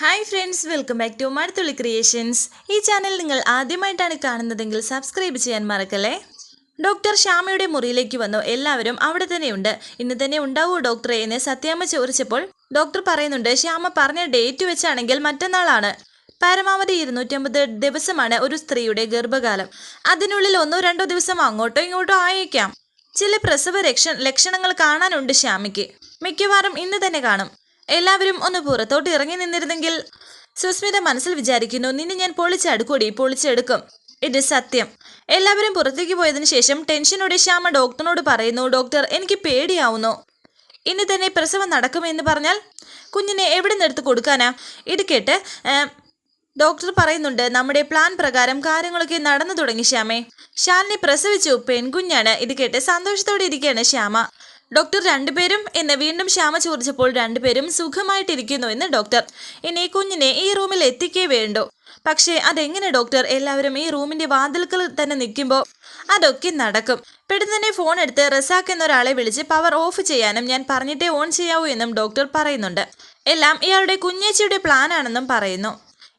Hi friends welcome back to Mazhathulli creations ഈ channel നിങ്ങൾ ആദ്യമായിട്ടാണ് കാണുന്നതെങ്കിൽ സബ്സ്ക്രൈബ് ചെയ്യാൻ മറക്കല്ലേ? ഡോക്ടർ ശ്യാമയുടെ മുറിയിലേക്ക് വന്നു. എല്ലാവരും അവിടെ തന്നെയുണ്ട്. ഇന്ന് തന്നെ ഉണ്ടാവൂ ഡോക്ടറെ എന്ന് സത്യാമ്മ ചോദിച്ചപ്പോൾ ഡോക്ടർ പറയുന്നുണ്ട് ശ്യാമ പറഞ്ഞ ഡേറ്റ് വെച്ചാണെങ്കിൽ മറ്റന്നാളാണ്. പരമാവധി ഇരുന്നൂറ്റമ്പത് ദിവസമാണ് ഒരു സ്ത്രീയുടെ ഗർഭകാലം. അതിനുള്ളിൽ ഒന്നോ രണ്ടോ ദിവസം അങ്ങോട്ടോ ഇങ്ങോട്ടോ ആയേക്കാം. ചില പ്രസവ ലക്ഷണങ്ങൾ കാണാനുണ്ട് ശ്യാമയ്ക്ക്. മിക്കവാറും ഇന്ന് തന്നെ കാണും. എല്ലാവരും ഒന്ന് പുറത്തോട്ട് ഇറങ്ങി നിന്നിരുന്നെങ്കിൽ സുസ്മിത മനസ്സിൽ വിചാരിക്കുന്നു നിന്നെ ഞാൻ പൊളിച്ചടുക്കൂടി പൊളിച്ചെടുക്കും. ഇത് സത്യം. എല്ലാവരും പുറത്തേക്ക് പോയതിനു ശേഷം ടെൻഷനോടെ ശ്യാമ ഡോക്ടറിനോട് പറയുന്നു ഡോക്ടർ എനിക്ക് പേടിയാവുന്നു. ഇനി തന്നെ പ്രസവം നടക്കുമെന്ന് പറഞ്ഞാൽ കുഞ്ഞിനെ എവിടെ നിർത്തി എടുത്ത് കൊടുക്കാനാ? ഇത് കേട്ട് ഡോക്ടർ പറയുന്നുണ്ട് നമ്മുടെ പ്ലാൻ പ്രകാരം കാര്യങ്ങളൊക്കെ നടന്നു തുടങ്ങി ശ്യാമേ. ശാലിനെ പ്രസവിച്ചു പെൺകുഞ്ഞാണ്. ഇത് കേട്ട് സന്തോഷത്തോടെ ഇരിക്കുകയാണ് ശ്യാമ. ഡോക്ടർ രണ്ടുപേരും എന്ന് വീണ്ടും ശ്യാമ ചോദിച്ചപ്പോൾ രണ്ടുപേരും സുഖമായിട്ടിരിക്കുന്നു എന്ന് ഡോക്ടർ. ഇനി കുഞ്ഞിനെ ഈ റൂമിൽ എത്തിക്കേ വേണ്ടു. പക്ഷേ അതെങ്ങനെ ഡോക്ടർ? എല്ലാവരും ഈ റൂമിന്റെ വാതിൽക്കൽ തന്നെ നിൽക്കുമ്പോൾ അതൊക്കെ നടക്കും. പെട്ടെന്ന് തന്നെ ഫോൺ എടുത്ത് റസാഖ് എന്നൊരാളെ വിളിച്ച് പവർ ഓഫ് ചെയ്യാനും ഞാൻ പറഞ്ഞിട്ടേ ഓൺ ചെയ്യാവൂ എന്നും ഡോക്ടർ പറയുന്നുണ്ട്. എല്ലാം ഇയാളുടെ കുഞ്ഞേച്ചിയുടെ പ്ലാൻ ആണെന്നും പറയുന്നു.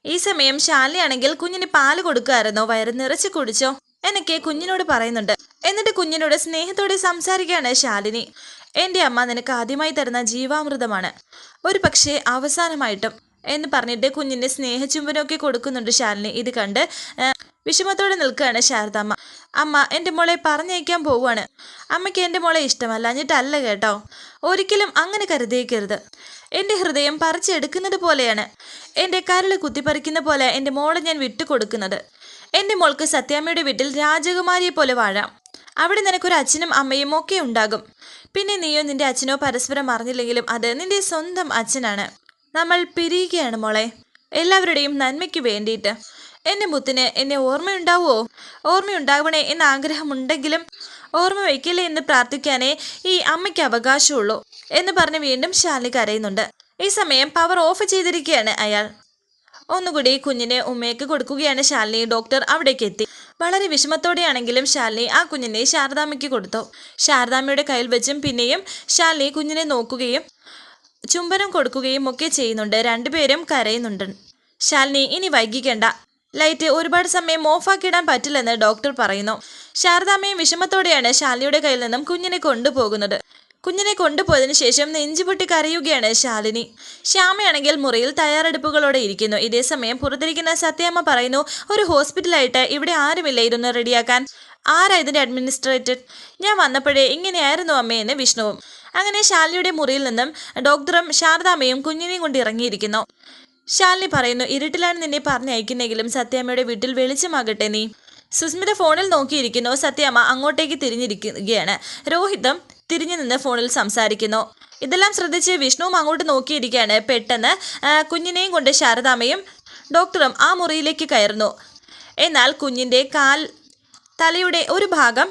ഈ സമയം ശാലിയാണെങ്കിൽ കുഞ്ഞിന് പാൽ കൊടുക്കുമായിരുന്നോ വയറ് നിറച്ച് കുടിച്ചോ? എന്നൊക്കെ കുഞ്ഞിനോട് പറയുന്നുണ്ട്. എന്നിട്ട് കുഞ്ഞിനോട് സ്നേഹത്തോടെ സംസാരിക്കുകയാണ് ശാലിനി. എന്റെ അമ്മ നിനക്ക് ആദ്യമായി തരുന്ന ജീവാമൃതമാണ്. ഒരു പക്ഷേ അവസാനമായിട്ടും എന്ന് പറഞ്ഞിട്ട് കുഞ്ഞിന്റെ സ്നേഹചുംബനമൊക്കെ കൊടുക്കുന്നുണ്ട് ശാലിനി. ഇത് കണ്ട് വിഷമത്തോടെ നിൽക്കുകയാണ് ശാരദാമ്മ. അമ്മ എന്റെ മോളെ പറഞ്ഞയക്കാൻ പോവുകയാണ്. അമ്മയ്ക്ക് എന്റെ മോളെ ഇഷ്ടമല്ല. എന്നിട്ടല്ല കേട്ടോ. ഒരിക്കലും അങ്ങനെ കരുതിയേക്കരുത്. എന്റെ ഹൃദയം പറിച്ചെടുക്കുന്നത് പോലെയാണ്. എന്റെ കരൾ കുത്തിപ്പറിക്കുന്ന പോലെ എന്റെ മോളെ ഞാൻ വിട്ടുകൊടുക്കുന്നത്. എന്റെ മോൾക്ക് സത്യാമ്മയുടെ വീട്ടിൽ രാജകുമാരിയെ പോലെ വാഴാം. അവിടെ നിനക്കൊരു അച്ഛനും അമ്മയും ഒക്കെ ഉണ്ടാകും. പിന്നെ നീയോ നിന്റെ അച്ഛനോ പരസ്പരം അറിഞ്ഞില്ലെങ്കിലും അത് നിന്റെ സ്വന്തം അച്ഛനാണ്. നമ്മൾ പിരിയുകയാണ് മോളെ. എല്ലാവരുടെയും നന്മയ്ക്ക് വേണ്ടിയിട്ട്. എന്റെ മുത്തിന് എന്നെ ഓർമ്മയുണ്ടാവുമോ ഓർമ്മയുണ്ടാവണേ എന്ന ആഗ്രഹമുണ്ടെങ്കിലും ഓർമ്മ വയ്ക്കില്ലേ എന്ന് പ്രാർത്ഥിക്കാനേ ഈ അമ്മയ്ക്ക് അവകാശമുള്ളൂ എന്ന് പറഞ്ഞ് വീണ്ടും ഷാലി കരയുന്നുണ്ട്. ഈ സമയം പവർ ഓഫ് ചെയ്തിരിക്കുകയാണ് അയാൾ. ഒന്നുകൂടി കുഞ്ഞിനെ ഉമ്മയ്ക്ക് കൊടുക്കുകയാണ് ശാലിനി. ഡോക്ടർ അവിടേക്ക് എത്തി. വളരെ വിഷമത്തോടെയാണെങ്കിലും ശാലിനി ആ കുഞ്ഞിനെ ശാരദാമ്മയ്ക്ക് കൊടുത്തു. ശാരദാമ്മയുടെ കയ്യിൽ വെച്ചും പിന്നെയും ശാലിനി കുഞ്ഞിനെ നോക്കുകയും ചുംബനം കൊടുക്കുകയും ഒക്കെ ചെയ്യുന്നുണ്ട്. രണ്ടുപേരും കരയുന്നുണ്ട്. ശാലിനി ഇനി വൈകിക്കേണ്ട. ലൈറ്റ് ഒരുപാട് സമയം ഓഫാക്കിയിടാൻ പറ്റില്ലെന്ന് ഡോക്ടർ പറയുന്നു. ശാരദാമ്മയും വിഷമത്തോടെയാണ് ശാലിനിയുടെ കയ്യിൽ നിന്നും കുഞ്ഞിനെ കൊണ്ടുപോകുന്നത്. കുഞ്ഞിനെ കൊണ്ടുപോയതിനു ശേഷം നെഞ്ചുപൊട്ടി കരയുകയാണ് ശാലിനി. ശ്യാമയാണെങ്കിൽ മുറിയിൽ തയ്യാറെടുപ്പുകളോടെ ഇരിക്കുന്നു. ഇതേസമയം പുറത്തിരിക്കുന്ന സത്യമ്മ പറയുന്നു ഒരു ഹോസ്പിറ്റലായിട്ട് ഇവിടെ ആരുമില്ല ഇരുന്ന് റെഡിയാക്കാൻ. ആരാ ഇതിന്റെ അഡ്മിനിസ്ട്രേറ്റർ? ഞാൻ വന്നപ്പോഴേ ഇങ്ങനെയായിരുന്നു അമ്മയെന്ന് വിഷ്ണുവും. അങ്ങനെ ശാലിനിയുടെ മുറിയിൽ നിന്നും ഡോക്ടറും ശാരദാമ്മയും കുഞ്ഞിനെയും കൊണ്ട് ഇറങ്ങിയിരിക്കുന്നു. ശാലിനി പറയുന്നു ഇരുട്ടിലാണ് നിന്നെ പറഞ്ഞയക്കുന്നെങ്കിലും സത്യാമ്മയുടെ വീട്ടിൽ വെളിച്ചമാകട്ടെ നീ. സുസ്മിത ഫോണിൽ നോക്കിയിരിക്കുന്നു. സത്യാമ്മ അങ്ങോട്ടേക്ക് തിരിഞ്ഞിരിക്കുകയാണ്. രോഹിതും തിരിഞ്ഞു നിന്ന് ഫോണിൽ സംസാരിക്കുന്നു. ഇതെല്ലാം ശ്രദ്ധിച്ച് വിഷ്ണുവും അങ്ങോട്ട് നോക്കിയിരിക്കുകയാണ്. പെട്ടെന്ന് കുഞ്ഞിനെയും കൊണ്ട് ശാരദാമ്മയും ഡോക്ടറും ആ മുറിയിലേക്ക് കയറുന്നു. എന്നാൽ കുഞ്ഞിന്റെ കാൽ തലയുടെ ഒരു ഭാഗം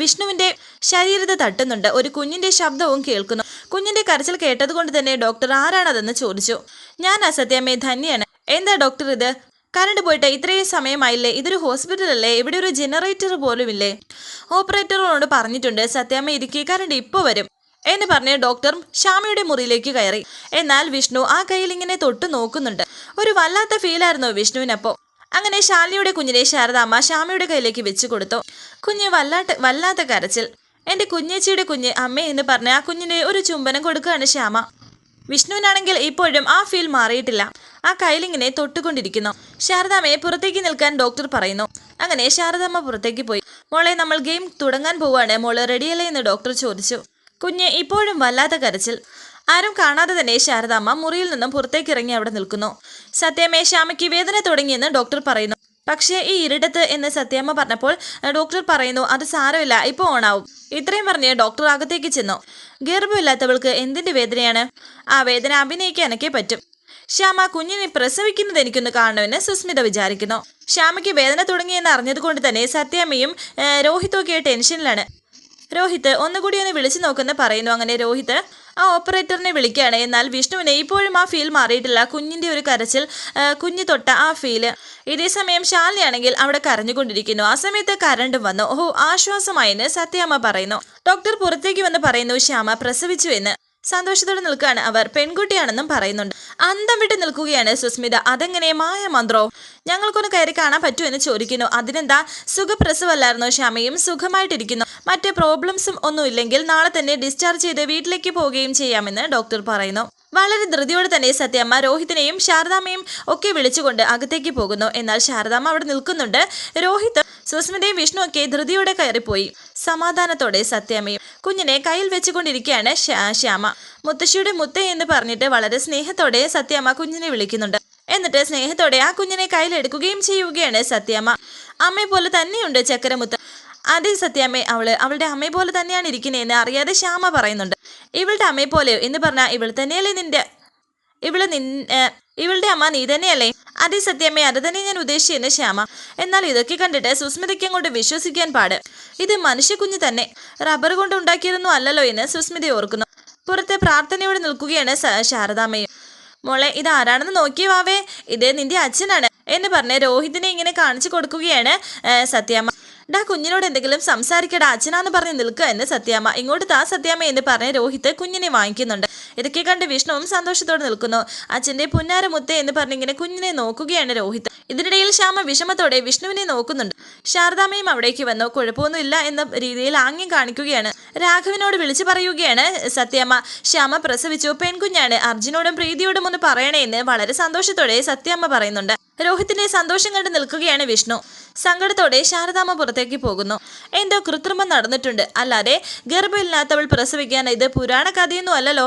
വിഷ്ണുവിന്റെ ശരീരത്തെ തട്ടുന്നുണ്ട്. ഒരു കുഞ്ഞിന്റെ ശബ്ദവും കേൾക്കുന്നു. കുഞ്ഞിന്റെ കരച്ചിൽ കേട്ടതുകൊണ്ട് തന്നെ ഡോക്ടർ ആരാണതെന്ന് ചോദിച്ചു. ഞാൻ അസത്യമേ ധന്യാണ് എന്താ ഡോക്ടർ ഇത്? കറണ്ട് പോയിട്ട് ഇത്രയും സമയമായില്ലേ? ഇതൊരു ഹോസ്പിറ്റലല്ലേ? ഇവിടെ ഒരു ജനറേറ്റർ പോലും ഇല്ലേ ഓപ്പറേറ്ററോട് പറഞ്ഞിട്ടുണ്ട് സത്യാമ്മ ഇരിക്കുക കറണ്ട് ഇപ്പോൾ വരും എന്ന് പറഞ്ഞ് ഡോക്ടർ ശ്യാമയുടെ മുറിയിലേക്ക് കയറി. എന്നാൽ വിഷ്ണു ആ കയ്യിൽ ഇങ്ങനെ തൊട്ട് നോക്കുന്നുണ്ട്. ഒരു വല്ലാത്ത ഫീലായിരുന്നു വിഷ്ണുവിനപ്പോൾ അങ്ങനെ ശാലിയുടെ കുഞ്ഞിനെ ശാരദാമ്മ ശ്യാമയുടെ കയ്യിലേക്ക് വെച്ചു കൊടുത്തു. കുഞ്ഞ് വല്ലാത്ത വല്ലാത്ത കരച്ചിൽ. എന്റെ കുഞ്ഞേച്ചിയുടെ കുഞ്ഞ് അമ്മേ എന്ന് പറഞ്ഞ് ആ കുഞ്ഞിനെ ഒരു ചുംബനം കൊടുക്കുകയാണ് ശ്യാമ. വിഷ്ണുവിനാണെങ്കിൽ ഇപ്പോഴും ആ ഫീൽ മാറിയിട്ടില്ല. ആ കയ്യിലിങ്ങനെ തൊട്ടുകൊണ്ടിരിക്കുന്നു. ശാരദാമ്മയെ പുറത്തേക്ക് നിൽക്കാൻ ഡോക്ടർ പറയുന്നു. അങ്ങനെ ശാരദാമ്മ പുറത്തേക്ക് പോയി. മോളെ നമ്മൾ ഗെയിം തുടങ്ങാൻ പോവാണ്. മോൾ റെഡിയല്ലേ എന്ന് ഡോക്ടർ ചോദിച്ചു. കുഞ്ഞ് ഇപ്പോഴും വല്ലാത്ത കരച്ചിൽ. ആരും കാണാതെ തന്നെ ശാരദാമ്മ മുറിയിൽ നിന്നും പുറത്തേക്ക് ഇറങ്ങി അവിടെ നിൽക്കുന്നു. സത്യമേ ശ്യാമയ്ക്ക് വേദന തുടങ്ങിയെന്ന് ഡോക്ടർ പറയുന്നു. പക്ഷേ ഈ ഇരുടത്ത് എന്ന് സത്യാമ്മ പറഞ്ഞപ്പോൾ ഡോക്ടർ പറയുന്നു അത് സാരമില്ല ഇപ്പോൾ ഓണാവും. ഇത്രയും പറഞ്ഞ് ഡോക്ടർ അകത്തേക്ക് ചെന്നു. ഗർഭമില്ലാത്തവൾക്ക് എന്തിന്റെ വേദനയാണ്? ആ വേദന അഭിനയിക്കാനൊക്കെ പറ്റും. ശ്യാമ കുഞ്ഞിനെ പ്രസവിക്കുന്നത് എനിക്കൊന്ന് കാണണമെന്ന് സുസ്മിത വിചാരിക്കുന്നു. ശ്യാമയ്ക്ക് വേദന തുടങ്ങിയെന്ന് അറിഞ്ഞതുകൊണ്ട് തന്നെ സത്യാമ്മയും രോഹിത്തൊക്കെ ടെൻഷനിലാണ്. രോഹിത് ഒന്നുകൂടി ഒന്ന് വിളിച്ചു നോക്കുന്ന പറയുന്നു. അങ്ങനെ രോഹിത് ആ ഓപ്പറേറ്ററിനെ വിളിക്കുകയാണ്. എന്നാൽ വിഷ്ണുവിനെ ഇപ്പോഴും ആ ഫീൽ മാറിയിട്ടില്ല. കുഞ്ഞിന്റെ ഒരു കരച്ചിൽ കുഞ്ഞു തൊട്ട ആ ഫീൽ. ഇതേ സമയം ശാലിനിയാണെങ്കിൽ അവിടെ കരഞ്ഞുകൊണ്ടിരിക്കുന്നു. ആ സമയത്ത് കരണ്ടും വന്നു. ഓഹോ ആശ്വാസമായെന്ന് സത്യാമ്മ പറയുന്നു. ഡോക്ടർ പുറത്തേക്ക് വന്ന് പറയുന്നു ശ്യാമ പ്രസവിച്ചു എന്ന്. സന്തോഷത്തോടെ നിൽക്കുകയാണ് അവർ. പെൺകുട്ടിയാണെന്നും പറയുന്നുണ്ട്. അന്തം വിട്ട് നിൽക്കുകയാണ് സുസ്മിത. അതെങ്ങനെ? മായ മന്ത്രോ ഞങ്ങൾക്കൊന്ന് കയറി കാണാൻ പറ്റൂ എന്ന് ചോദിക്കുന്നു. അതിനെന്താ? സുഖപ്രസവല്ലായിരുന്നു ക്ഷമയും സുഖമായിട്ടിരിക്കുന്നു. മറ്റ് പ്രോബ്ലംസും ഒന്നും ഇല്ലെങ്കിൽ നാളെ തന്നെ ഡിസ്ചാർജ് ചെയ്ത് വീട്ടിലേക്ക് പോവുകയും ചെയ്യാമെന്ന് ഡോക്ടർ പറയുന്നു. വളരെ ധൃതിയോടെ തന്നെ സത്യമ്മ രോഹിത്തിനെയും ശാരദാമ്മയും ഒക്കെ വിളിച്ചുകൊണ്ട് അകത്തേക്ക് പോകുന്നു. എന്നാൽ ശാരദാമ്മ അവിടെ നിൽക്കുന്നുണ്ട്. രോഹിത് സുസ്മിതയും വിഷ്ണു ഒക്കെ ധൃതിയോടെ കയറിപ്പോയി. സമാധാനത്തോടെ സത്യമ്മയും കുഞ്ഞിനെ കയ്യിൽ വെച്ചുകൊണ്ടിരിക്കുകയാണ് ശ്യാ- ശ്യാമ. മുത്തശ്ശിയുടെ മുത്ത എന്ന് പറഞ്ഞിട്ട് വളരെ സ്നേഹത്തോടെ സത്യമ്മ കുഞ്ഞിനെ വിളിക്കുന്നുണ്ട്. എന്നിട്ട് സ്നേഹത്തോടെ ആ കുഞ്ഞിനെ കയ്യിലെടുക്കുകയും ചെയ്യുകയാണ് സത്യമ്മ. അമ്മയെ പോലെ തന്നെയുണ്ട് ചക്കരമുത്ത്. അതെ സത്യാമ്മ അവൾ അവളുടെ അമ്മയെ പോലെ തന്നെയാണ് ഇരിക്കുന്നതെന്ന് അറിയാതെ ശ്യാമ പറയുന്നുണ്ട്. ഇവളുടെ അമ്മയെ പോലെയോ എന്ന് പറഞ്ഞാൽ ഇവൾ തന്നെയല്ലേ നിന്റെ ഇവൾ നിൻ ഇവളുടെ അമ്മ നീ തന്നെയല്ലേ? അതെ സത്യമേ അത് തന്നെ ഞാൻ ഉദ്ദേശിച്ചെന്ന് ശ്യാമ. എന്നാൽ ഇതൊക്കെ കണ്ടിട്ട് സുസ്മിതയ്ക്ക് അങ്ങോട്ട് വിശ്വസിക്കാൻ പാട്. ഇത് മനുഷ്യക്കുഞ്ഞ് തന്നെ. റബ്ബർ കൊണ്ട് ഉണ്ടാക്കിയിരുന്നു അല്ലല്ലോ എന്ന് സുസ്മിത ഓർക്കുന്നു. പുറത്തെ പ്രാർത്ഥനയോടെ നിൽക്കുകയാണ് ശാരദാമ്മയും. മോളെ ഇത് ആരാണെന്ന് നോക്കിയേ വാവേ. ഇത് നിന്റെ അച്ഛനാണ്. എന്ന് പറഞ്ഞ് രോഹിതിനെ ഇങ്ങനെ കാണിച്ചു കൊടുക്കുകയാണ് സത്യാമ്മ. ഡാ കുഞ്ഞിനോട് എന്തെങ്കിലും സംസാരിക്കടാ. അച്ഛനാന്ന് പറഞ്ഞ് നിൽക്കുക എന്ന് സത്യാമ്മ. ഇങ്ങോട്ട് താ സത്യാമ്മ എന്ന് പറഞ്ഞ് രോഹിത് കുഞ്ഞിനെ വാങ്ങിക്കുന്നുണ്ട്. ഇതൊക്കെ കണ്ട് വിഷ്ണുവും സന്തോഷത്തോടെ നിൽക്കുന്നു. അച്ഛന്റെ പുന്നാര മുത്തേ എന്ന് പറഞ്ഞ് ഇങ്ങനെ കുഞ്ഞിനെ നോക്കുകയാണ് രോഹിത്. ഇതിനിടയിൽ ശ്യാമ വിഷമത്തോടെ വിഷ്ണുവിനെ നോക്കുന്നുണ്ട്. ശാരദാമ്മയും അവിടേക്ക് വന്നു. കുഴപ്പമൊന്നുമില്ല എന്ന രീതിയിൽ ആംഗ്യം കാണിക്കുകയാണ്. രാഘവനോട് വിളിച്ചു പറയുകയാണ് സത്യാമ്മ. ശ്യാമ പ്രസവിച്ചു. പെൺകുഞ്ഞാണ്. അർജുനോടും പ്രീതിയോടും ഒന്ന് പറയണേ എന്ന് വളരെ സന്തോഷത്തോടെ സത്യാമ്മ പറയുന്നുണ്ട്. രോഹിത്തിന്റെ സന്തോഷം കണ്ട് നിൽക്കുകയാണ് വിഷ്ണു. സങ്കടത്തോടെ ശാരദാമ്മ പുറത്തേക്ക് പോകുന്നു. എന്തോ കൃത്രിമം നടന്നിട്ടുണ്ട്. അല്ലാതെ ഗർഭമില്ലാത്തവൾ പ്രസവിക്കാൻ ഇത് പുരാണ കഥയൊന്നും അല്ലല്ലോ.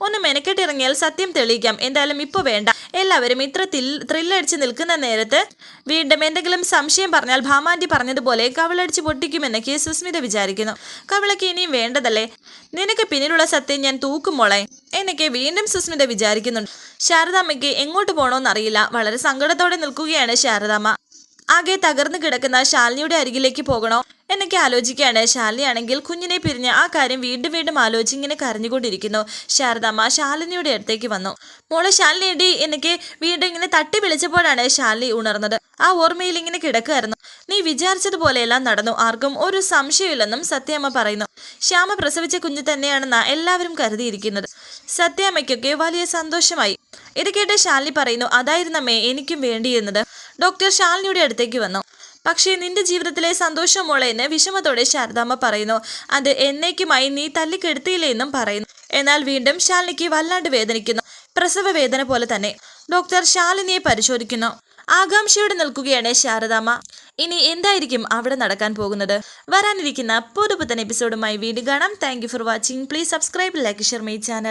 ഒന്ന് മെനക്കെട്ടിറങ്ങിയാൽ സത്യം തെളിയിക്കാം. എന്തായാലും ഇപ്പൊ വേണ്ട. എല്ലാവരും ഇത്ര ത്രില്ലടിച്ച് നിൽക്കുന്ന നേരത്ത് വീണ്ടും എന്തെങ്കിലും സംശയം പറഞ്ഞാൽ ഭാമാന്റി പറഞ്ഞതുപോലെ കവളടിച്ച് പൊട്ടിക്കുമെന്നൊക്കെ സുസ്മിത വിചാരിക്കുന്നു. കവളക്ക് ഇനിയും വേണ്ടതല്ലേ? നിനക്ക് പിന്നിലുള്ള സത്യം ഞാൻ തൂക്കും മോളെ. എന്നൊക്കെ വീണ്ടും സുസ്മിത വിചാരിക്കുന്നുണ്ട്. ശാരദാമ്മയ്ക്ക് എങ്ങോട്ട് പോകണമെന്നറിയില്ല വളരെ സങ്കടത്തോടെ നിൽക്കുകയാണ് ശാരദാമ്മ. ആകെ തകർന്നു കിടക്കുന്ന ശാലിനിയുടെ അരികിലേക്ക് പോകണോ എന്നൊക്കെ ആലോചിക്കുകയാണ്. ശാലിനി ആണെങ്കിൽ കുഞ്ഞിനെ പിരിഞ്ഞ് ആ കാര്യം വീണ്ടും വീണ്ടും ആലോചിച്ച് ഇങ്ങനെ കരഞ്ഞുകൊണ്ടിരിക്കുന്നു. ശാരദാമ്മ ശാലിനിയുടെ അടുത്തേക്ക് വന്നു. മോളെ ശാലിനിയുടെ എന്നൊക്കെ വീണ്ടും ഇങ്ങനെ തട്ടി വിളിച്ചപ്പോഴാണ് ശാലിനി ഉണർന്നത്. ആ ഓർമ്മയിൽ ഇങ്ങനെ കിടക്കുമായിരുന്നു നീ വിചാരിച്ചതുപോലെയെല്ലാം നടന്നു. ആർക്കും ഒരു സംശയമില്ലെന്നും സത്യമ്മ പറയുന്നു. ശ്യാമ പ്രസവിച്ച കുഞ്ഞു തന്നെയാണെന്നാ എല്ലാവരും കരുതിയിരിക്കുന്നത്. സത്യാമ്മയ്ക്കൊക്കെ വലിയ സന്തോഷമായി. ഇത് കേട്ട് ശാലിനി പറയുന്നു അതായിരുന്നമ്മേ എനിക്കും വേണ്ടിയിരുന്നത്. ഡോക്ടർ ശാലിനിയുടെ അടുത്തേക്ക് വന്നു. പക്ഷേ നിന്റെ ജീവിതത്തിലെ സന്തോഷം മോളെ എന്ന് വിഷമത്തോടെ ശാരദാമ്മ പറയുന്നു. അത് എന്നേക്കുമായി നീ തല്ലിക്കെടുത്തിയില്ലേ എന്നും പറയുന്നു. എന്നാൽ വീണ്ടും ശാലിനിക്ക് വല്ലാണ്ട് വേദനിക്കുന്നു. പ്രസവ വേദന പോലെ തന്നെ. ഡോക്ടർ ശാലിനിയെ പരിശോധിക്കുന്നു. ആകാംക്ഷയോടെ നിൽക്കുകയാണ് ശാരദാമ്മ. ഇനി എന്തായിരിക്കും അവിടെ നടക്കാൻ പോകുന്നത്? വരാനിരിക്കുന്ന പുതുപുത്തൻ എപ്പിസോഡുമായി വീണ്ടും കാണാം. Thank for watching please subscribe like share my channel